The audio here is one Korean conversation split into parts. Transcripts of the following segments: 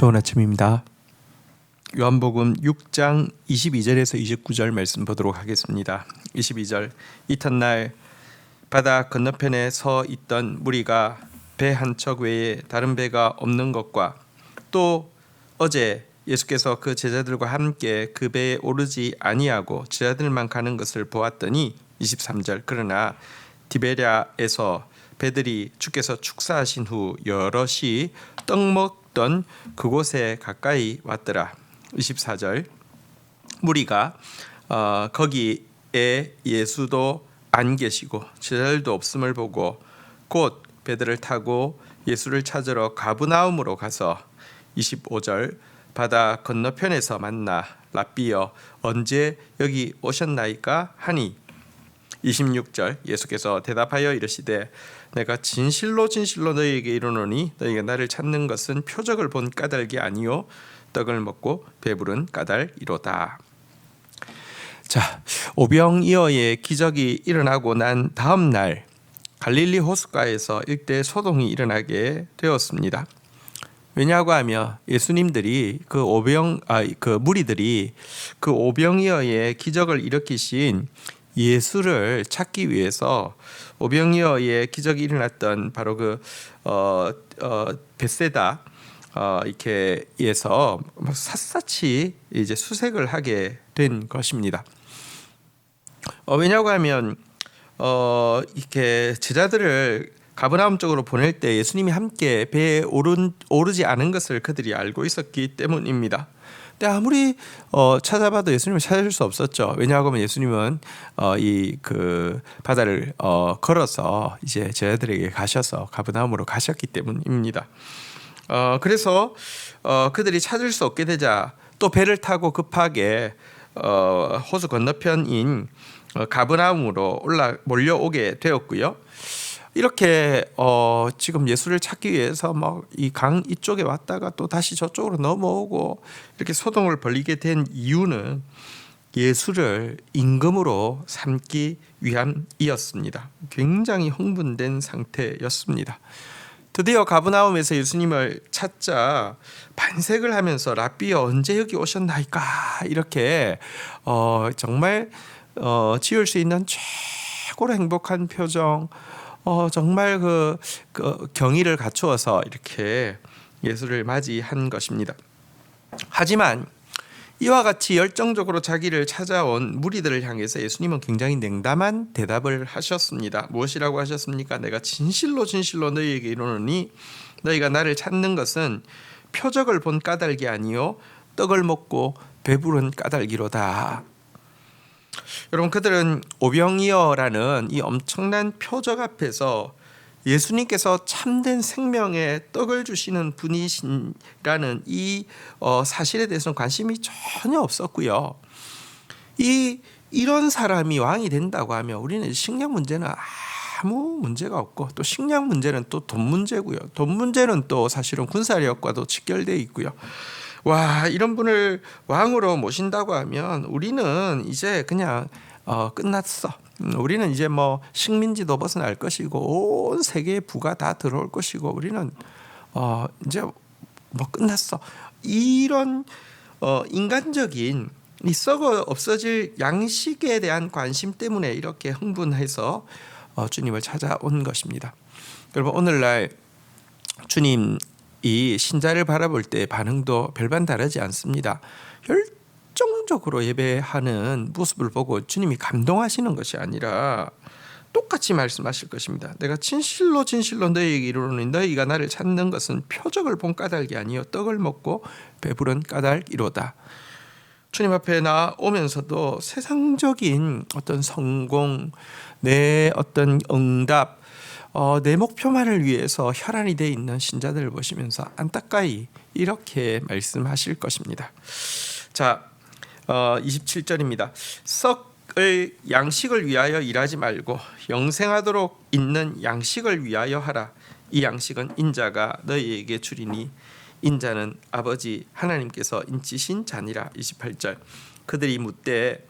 좋은 아침입니다. 요한복음 6장 22절에서 29절 말씀 보도록 하겠습니다. 22절 이튿날 바다 건너편에 서 있던 무리가 배 한 척 외에 다른 배가 없는 것과 또 어제 예수께서 그 제자들과 함께 그 배에 오르지 아니하고 제자들만 가는 것을 보았더니 23절 그러나 디베랴에서 배들이 주께서 축사하신 후 여럿이 떡먹 던 그곳에 가까이 왔더라. 24절 무리가 어, 거기에 예수도 안 계시고 제자들도 없음을 보고 곧 배들을 타고 예수를 찾으러 가브나움으로 가서 25절 바다 건너편에서 만나 라비어 언제 여기 오셨나이까 하니 26절 예수께서 대답하여 이르시되 내가 진실로 진실로 너희에게 이르노니 너희가 나를 찾는 것은 표적을 본 까닭이 아니요 떡을 먹고 배부른 까닭이로다. 자, 오병이어의 기적이 일어나고 난 다음 날 갈릴리 호숫가에서 일대 소동이 일어나게 되었습니다. 왜냐고 하면 예수님들이 그 오병 아 그 무리들이 그 오병이어의 기적을 일으키신 예수를 찾기 위해서 오병이어의 기적이 일어났던 바로 그 어, 어, 베세다 어, 이렇게 에서 샅샅이 이제 수색을 하게 된 것입니다. 어, 왜냐고 하면 어, 이렇게 제자들을 가브나움 쪽으로 보낼 때 예수님이 함께 배에 오른, 오르지 않은 것을 그들이 알고 있었기 때문입니다. 근데 아무리 어, 찾아봐도 예수님을 찾을 수 없었죠. 왜냐하면 예수님은 어, 이그 바다를 어, 걸어서 이제 제자들에게 가셔서 가브나움으로 가셨기 때문입니다. 어, 그래서 어, 그들이 찾을 수 없게 되자 또 배를 타고 급하게 어, 호수 건너편인 어, 가브나움으로 올라 몰려오게 되었고요. 이렇게 어, 지금 예수를 찾기 위해서 막 이 강 이쪽에 왔다가 또 다시 저쪽으로 넘어오고 이렇게 소동을 벌이게 된 이유는 예수를 임금으로 삼기 위함이었습니다. 굉장히 흥분된 상태였습니다. 드디어 가브나움에서 예수님을 찾자 반색을 하면서 라비어 언제 여기 오셨나이까 이렇게 어, 정말 어, 지을 수 있는 최고로 행복한 표정 어, 정말 그, 그 경의를 갖추어서 이렇게 예수를 맞이한 것입니다. 하지만 이와 같이 열정적으로 자기를 찾아온 무리들을 향해서 예수님은 굉장히 냉담한 대답을 하셨습니다. 무엇이라고 하셨습니까? 내가 진실로 진실로 너희에게 이르노니 너희가 나를 찾는 것은 표적을 본 까닭이 아니요 떡을 먹고 배부른 까닭이로다. 여러분 그들은 오병이어라는 이 엄청난 표적 앞에서 예수님께서 참된 생명의 떡을 주시는 분이시라는 이 어, 사실에 대해서는 관심이 전혀 없었고요. 이 이런 사람이 왕이 된다고 하면 우리는 식량 문제는 아무 문제가 없고 또 식량 문제는 또 돈 문제고요. 돈 문제는 또 사실은 군사력과도 직결되어 있고요. 와 이런 분을 왕으로 모신다고 하면 우리는 이제 그냥 어, 끝났어. 음, 우리는 이제 뭐 식민지도 벗어날 것이고 온 세계의 부가 다 들어올 것이고 우리는 어, 이제 뭐 끝났어. 이런 어, 인간적인 이 썩어 없어질 양식에 대한 관심 때문에 이렇게 흥분해서 어, 주님을 찾아온 것입니다. 여러분 오늘날 주님 이 신자를 바라볼 때 반응도 별반 다르지 않습니다. 열정적으로 예배하는 모습을 보고 주님이 감동하시는 것이 아니라 똑같이 말씀하실 것입니다. 내가 진실로 진실로 너희에게 이르노니 너희가 나를 찾는 것은 표적을 본 까닭이 아니요 떡을 먹고 배부른 까닭이로다. 주님 앞에 나오면서도 세상적인 어떤 성공, 내 어떤 응답, 어, 내 목표만을 위해서 혈안이 돼 있는 신자들을 보시면서 안타까이 이렇게 말씀하실 것입니다. 자, 어, 27절입니다. 썩을 양식을 위하여 일하지 말고 영생하도록 있는 양식을 위하여 하라. 이 양식은 인자가 너희에게 주리니 인자는 아버지 하나님께서 인치신 자니라. 28절. 그들이 묻되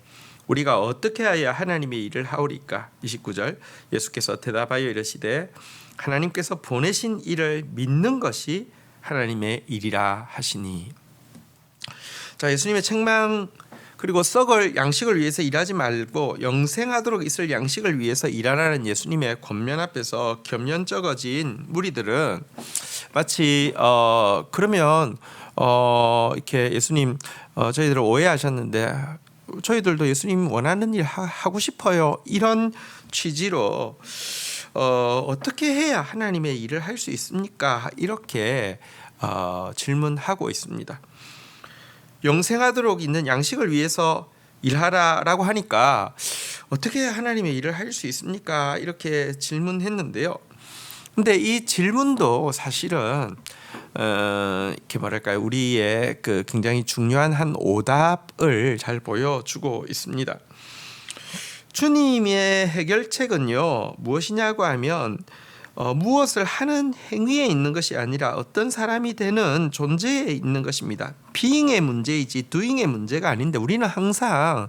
우리가 어떻게 하여 하나님의 일을 하오리까? 29절 예수께서 대답하여 이르시되 하나님께서 보내신 일을 믿는 것이 하나님의 일이라 하시니. 자 예수님의 책망 그리고 썩을 양식을 위해서 일하지 말고 영생하도록 있을 양식을 위해서 일하라는 예수님의 권면 앞에서 겸연쩍어진 무리들은 마치 어 그러면 어 이렇게 예수님 어 저희들을 오해하셨는데 저희들도 예수님 원하는 일 하, 하고 싶어요 이런 취지로 어 어떻게 해야 하나님의 일을 할 수 있습니까 이렇게 어 질문하고 있습니다. 영생하도록 있는 양식을 위해서 일하라라고 하니까 어떻게 하나님의 일을 할 수 있습니까? 이렇게 질문했는데요. 근데 이 질문도 사실은 어, 이렇게 뭐랄까요 우리의 그 굉장히 중요한 한 오답을 잘 보여주고 있습니다. 주님의 해결책은요 무엇이냐고 하면 어, 무엇을 하는 행위에 있는 것이 아니라 어떤 사람이 되는 존재에 있는 것입니다. being의 문제이지 doing의 문제가 아닌데 우리는 항상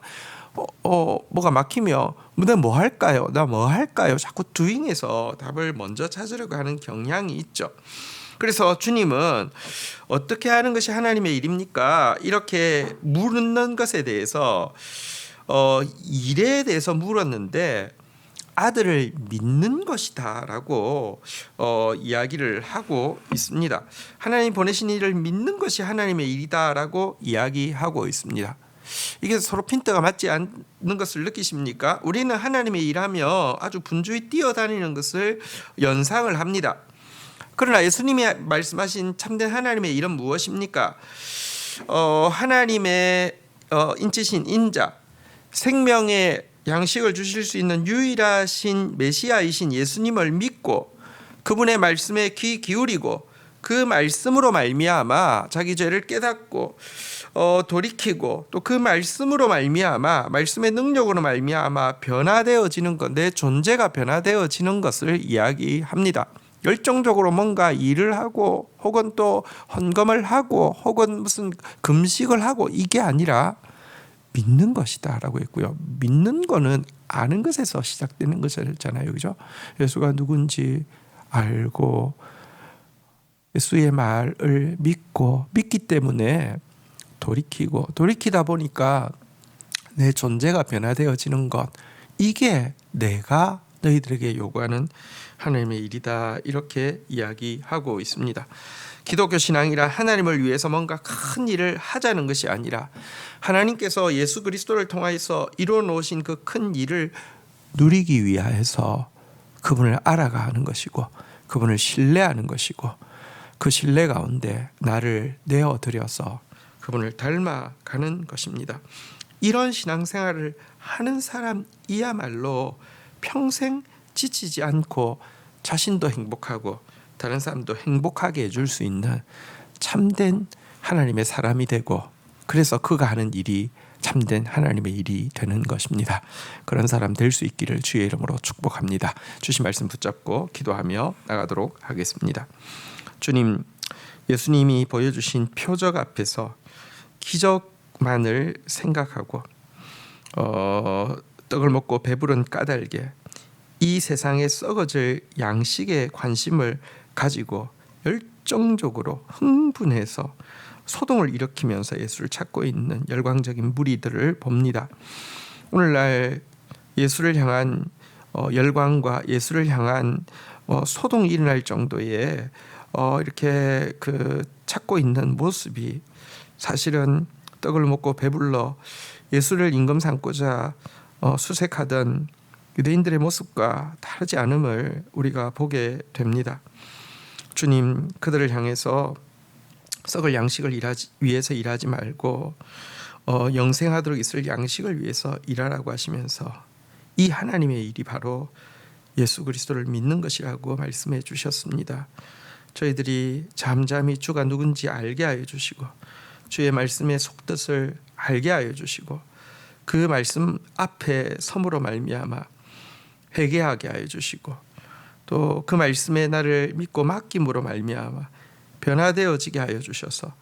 어, 어 뭐가 막히며 내가 뭐 할까요? 나 뭐 할까요? 자꾸 doing에서 답을 먼저 찾으려고 하는 경향이 있죠. 그래서 주님은 어떻게 하는 것이 하나님의 일입니까? 이렇게 물는 것에 대해서 어, 일에 대해서 물었는데 아들을 믿는 것이다라고 어, 이야기를 하고 있습니다. 하나님 보내신 일을 믿는 것이 하나님의 일이다라고 이야기하고 있습니다. 이게 서로 핀트가 맞지 않는 것을 느끼십니까? 우리는 하나님의 일하며 아주 분주히 뛰어다니는 것을 연상을 합니다. 그러나 예수님이 말씀하신 참된 하나님의 일은 무엇입니까? 어, 하나님의 어, 인치신 인자, 생명의 양식을 주실 수 있는 유일하신 메시아이신 예수님을 믿고 그분의 말씀에 귀 기울이고 그 말씀으로 말미암아 자기 죄를 깨닫고 어, 돌이키고 또 그 말씀으로 말미암아 말씀의 능력으로 말미암아 변화되어지는 것, 내 존재가 변화되어지는 것을 이야기합니다. 열정적으로 뭔가 일을 하고 혹은 또 헌금을 하고 혹은 무슨 금식을 하고 이게 아니라 믿는 것이다라고 했고요. 믿는 거는 아는 것에서 시작되는 것이잖아요. 그죠? 예수가 누군지 알고 예수의 말을 믿고 믿기 때문에 돌이키고 돌이키다 보니까 내 존재가 변화되어지는 것 이게 내가 너희들에게 요구하는 하나님의 일이다 이렇게 이야기하고 있습니다. 기독교 신앙이라 하나님을 위해서 뭔가 큰 일을 하자는 것이 아니라 하나님께서 예수 그리스도를 통하여서 이루어 놓으신 그 큰 일을 누리기 위하여서 그분을 알아가는 것이고 그분을 신뢰하는 것이고 그 신뢰 가운데 나를 내어 드려서 그분을 닮아가는 것입니다. 이런 신앙생활을 하는 사람이야말로 평생 지치지 않고 자신도 행복하고 다른 사람도 행복하게 해줄 수 있는 참된 하나님의 사람이 되고 그래서 그가 하는 일이 참된 하나님의 일이 되는 것입니다. 그런 사람 될 수 있기를 주의 이름으로 축복합니다. 주신 말씀 붙잡고 기도하며 나가도록 하겠습니다. 주님, 예수님이 보여주신 표적 앞에서 기적만을 생각하고 어, 떡을 먹고 배부른 까닭에 이 세상에 썩어질 양식에 관심을 가지고 열정적으로 흥분해서 소동을 일으키면서 예수를 찾고 있는 열광적인 무리들을 봅니다. 오늘날 예수를 향한 어, 열광과 예수를 향한 어, 소동이 일어날 정도의 어, 이렇게 그 찾고 있는 모습이 사실은 떡을 먹고 배불러 예수를 임금 삼고자 어, 수색하던 유대인들의 모습과 다르지 않음을 우리가 보게 됩니다. 주님 그들을 향해서 썩을 양식을 일하지, 위해서 일하지 말고 어, 영생하도록 있을 양식을 위해서 일하라고 하시면서 이 하나님의 일이 바로 예수 그리스도를 믿는 것이라고 말씀해 주셨습니다. 저희들이 잠잠히 주가 누군지 알게 하여 주시고 주의 말씀의 속뜻을 알게 하여 주시고 그 말씀 앞에 섬으로 말미암아 회개하게 하여 주시고 또 그 말씀에 나를 믿고 맡김으로 말미암아 변화되어지게 하여 주셔서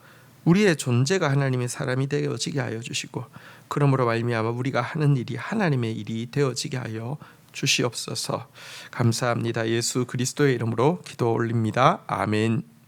우리의 존재가 하나님의 사람이 되어지게 하여 주시고 그러므로 말미암아 우리가 하는 일이 하나님의 일이 되어지게 하여 주시옵소서. 감사합니다. 예수 그리스도의 이름으로 기도 올립니다. 아멘.